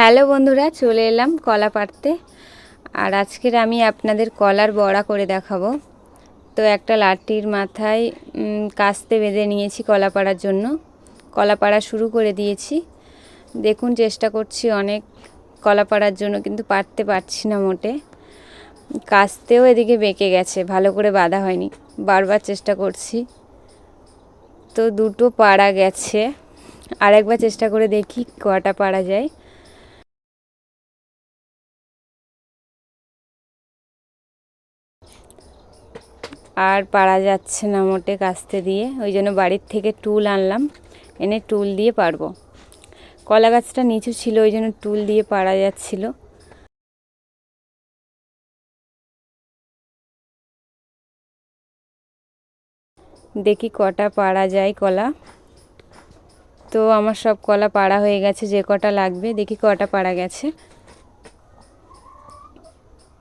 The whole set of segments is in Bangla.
হ্যালো বন্ধুরা, চলে এলাম কলা পাড়তে। আর আজকের আমি আপনাদের কলার বড়া করে দেখাবো। তো একটা লাঠির মাথায় কাস্তে বেঁধে নিয়েছি কলা পাড়ার জন্য। কলা পাড়া শুরু করে দিয়েছি। দেখুন, চেষ্টা করছি অনেক কলা পাড়ার জন্য, কিন্তু পারতে পারছি না মোটে। কাস্তেও এদিকে বেঁকে গেছে, ভালো করে বাঁধা হয়নি। বারবার চেষ্টা করছি। তো দুটো পাড়া গেছে। আরেকবার চেষ্টা করে দেখি কটা পাড়া যায়। আর পারা যাচ্ছে না মোটে কাস্তে দিয়ে, ওই জন্য বাড়ির থেকে টুল আনলাম, এনে টুল দিয়ে পারব। কলা গাছটা নিচু ছিল, ওই জন্য টুল দিয়ে পারা যাচ্ছিল। দেখি কটা পারা যায় কলা। তো আমার সব কলা পাড়া হয়ে গেছে, যে কটা লাগবে, দেখি কটা পাড়া গেছে।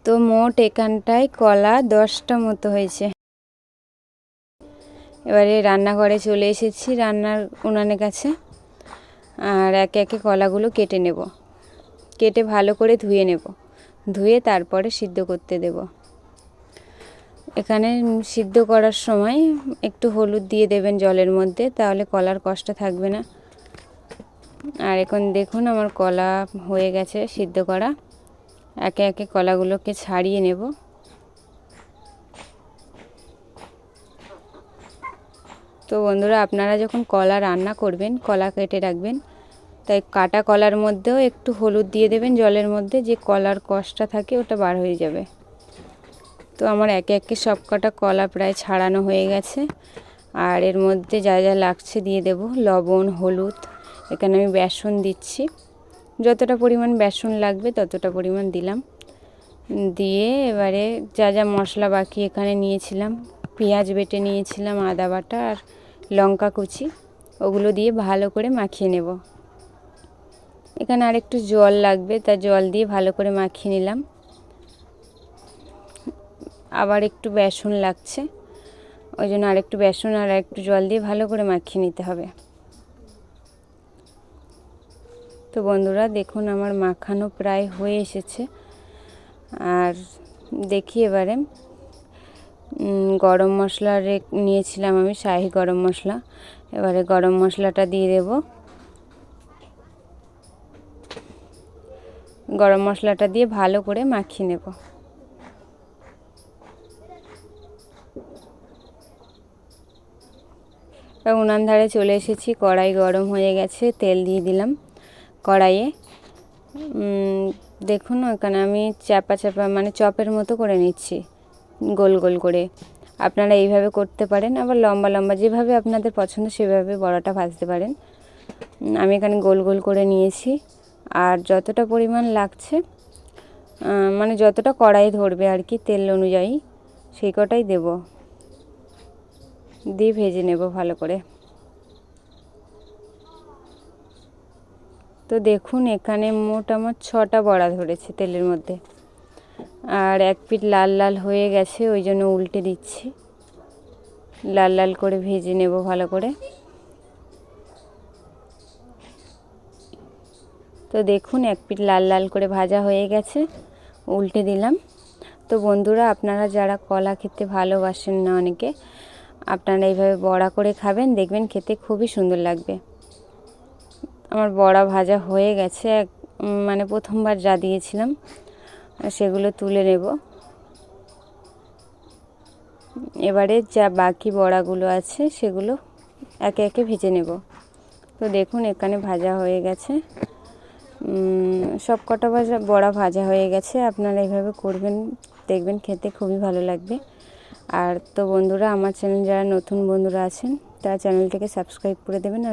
তো মোট এখানটায় কলা দশটা মতো হয়েছে। এবারে রান্নাঘরে চলে এসেছি রান্নার উনানের কাছে। আর একে একে কলাগুলো কেটে নেব। কেটে ভালো করে ধুয়ে নেব। ধুয়ে তারপরে সিদ্ধ করতে দেব। এখানে সিদ্ধ করার সময় একটু হলুদ দিয়ে দেবেন জলের মধ্যে, তাহলে কলার কষ্ট থাকবে না। আর এখন দেখুন আমার কলা হয়ে গেছে সিদ্ধ করা। একে একে কলাগুলোকে ছাড়িয়ে নেব। তো বন্ধুরা, আপনারা যখন কলা রান্না করবেন, কলা কেটে রাখবেন, তাই কাটা কলার মধ্যেও একটু হলুদ দিয়ে দেবেন, জলের মধ্যে যে কলার কষটা থাকে ওটা বার হয়ে যাবে। তো আমার একে একে সব কটা কলা প্রায় ছাড়ানো হয়ে গেছে। আর এর মধ্যে যা যা লাগছে দিয়ে দেব, লবণ, হলুদ, এখানে আমি বেসন দিচ্ছি। যতটা পরিমাণ বেসন লাগবে ততটা পরিমাণ দিলাম। দিয়ে এবারে যা যা মশলা বাকি এখানে নিয়েছিলাম, পেঁয়াজ বেটে নিয়েছিলাম, আদা বাটা আর লঙ্কা কুচি, ওগুলো দিয়ে ভালো করে মাখিয়ে নেব। এখানে আর একটু জল লাগবে, তা জল দিয়ে ভালো করে মাখিয়ে নিলাম। আবার একটু বেসন লাগছে, ওই জন্য আরেকটু বেসন আর একটু জল দিয়ে ভালো করে মাখিয়ে নিতে হবে। তো বন্ধুরা, দেখুন আমার মাখানো প্রায় হয়ে এসেছে। আর দেখি এবারে গরম মশলা নিয়েছিলাম আমি শাহি গরম মশলা। এবারে গরম মশলাটা দিয়ে দেব। গরম মশলাটা দিয়ে ভালো করে মাখিয়ে নেব। উনান ধারে চলে এসেছি, কড়াই গরম হয়ে গেছে, তেল দিয়ে দিলাম। কড়াইয়ে। দেখুন ওখানে আমি চাপা চাপা মানে চপের মতো করে নিচ্ছি, গোল গোল করে। আপনারা এইভাবে করতে পারেন, আবার লম্বা লম্বা যেভাবে আপনাদের পছন্দ সেভাবে বড়াটা ভাজতে পারেন। আমি এখানে গোল গোল করে নিয়েছি, আর যতটা পরিমাণ লাগছে মানে যতটা কড়াই ধরবে আর কি তেল অনুযায়ী, সেই কটাই দেব। দিয়ে ভেজে নেব ভালো করে। তো দেখুন, এখানে মোট আমার ছটা বড়া ধরেছে তেলের মধ্যে। আর এক পিঠ লাল লাল হয়ে গেছে, ওই জন্য উল্টে দিচ্ছি। লাল লাল করে ভেজে নেব ভালো করে। তো দেখুন, এক পিঠ লাল লাল করে ভাজা হয়ে গেছে, উল্টে দিলাম। তো বন্ধুরা, আপনারা যারা কলা খেতে ভালোবাসেন না অনেকে, আপনারা এইভাবে বড়া করে খাবেন, দেখবেন খেতে খুবই সুন্দর লাগবে। আমার বড়া ভাজা হয়ে গেছে, এক মানে প্রথমবার যা দিয়েছিলাম সেগুলো তুলে নেব। এবারে যা বাকি বড়াগুলো আছে, সেগুলো একে একে ভেজে নেব। তো দেখুন, এখানে ভাজা হয়ে গেছে। সব কটা ভাজা, বড়া ভাজা হয়ে গেছে। আপনারা এইভাবে করবেন, দেখবেন খেতে খুবই ভালো লাগবে। আর তো বন্ধুরা, আমার চ্যানেল যারা নতুন বন্ধুরা আছেন, তারা চ্যানেলটিকে সাবস্ক্রাইব করে দেবেন আর